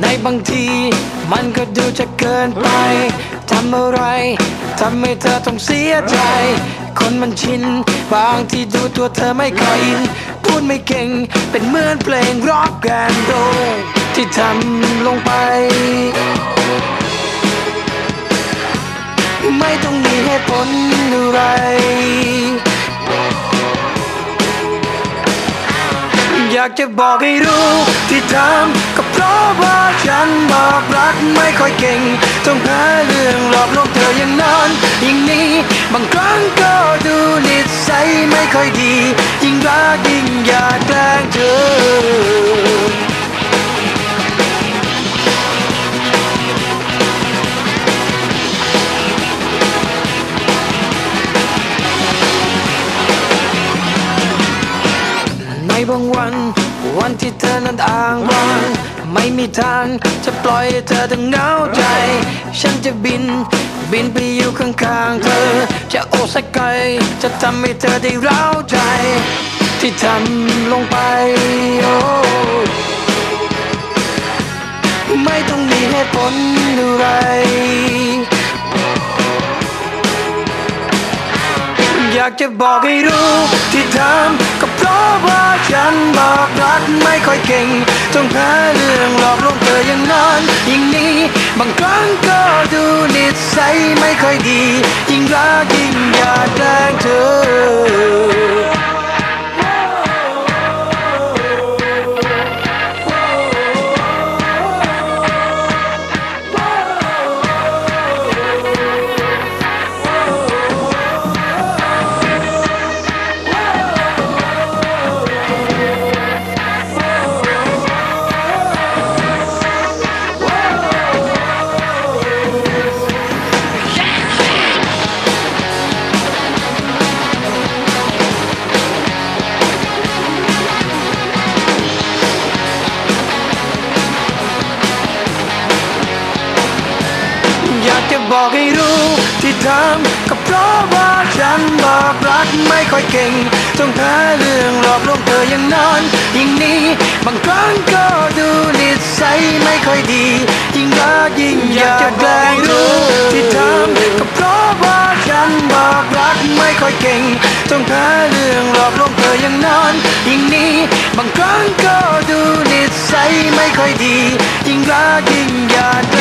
ในบางที มันก็ดูจะเกินไป ทำอะไร ทำให้เธอต้องเสียใจ คนมันชิน บางที่ดูตัวเธอไม่ค่อยอิน พูดไม่เก่ง เป็นเหมือนเพลงร็อกแอนโรลที่ทำลงไป ไม่ต้องมีเหตุผลอะไรอยากจะบอกให้รู้ที่ทำก็ เพราะว่าฉันบอกรักไม่ค่อยเก่งต้องหาเรื่องหลอกลวงเธออย่างนั้นอย่างนี้ บางครั้งก็ดูนิสัยไม่ค่อยดี ยิ่งรักยิ่งอยากแกล้งเธอ บางวัน วันที่เธอนั้นอ้างว้างไม่มีทางจะปล่อยให้เธอต้องเหงาใจ ฉันจะบิน บินไปอยู่ข้างๆเธอ จะโอบสักไกลจะทำให้เธอได้ร้าวใจ ที่ทำลงไปโอ้ไม่ต้องมีเหตุผลอะไร จะบอกให้รู้ที่ทำก็เพราะว่าฉันบอกรักไม่ค่อยเก่งต้องหาเรื่องหลอกลวงเธออย่างนั้นอย่างนี้ บางครั้งก็ดูนิสัยไม่ค่อยดี ยิ่งรักยิ่งอยากแกล้งเธอ บอกให้รู้ที่ทำก็เพราะว่าฉันบอกรักไม่ค่อยเก่งต้องหาเรื่องหลอกลวงเธออย่างนั้นอย่งนี้บางครั้งก็ดูนิสัยไม่ค่อยดี ยิ่งรักยิ่งอยากจะแกล้งรู้ที่ทำก็เพราะว่าฉันบอกรักไม่ค่อยเก่งต้องหาเรื่องหลอกลวงเธออย่างนั้นอย่งนี้บางครั้งก็ดูนิสัยไม่ค่อยดี ยิ่งรักยิ่งอยาก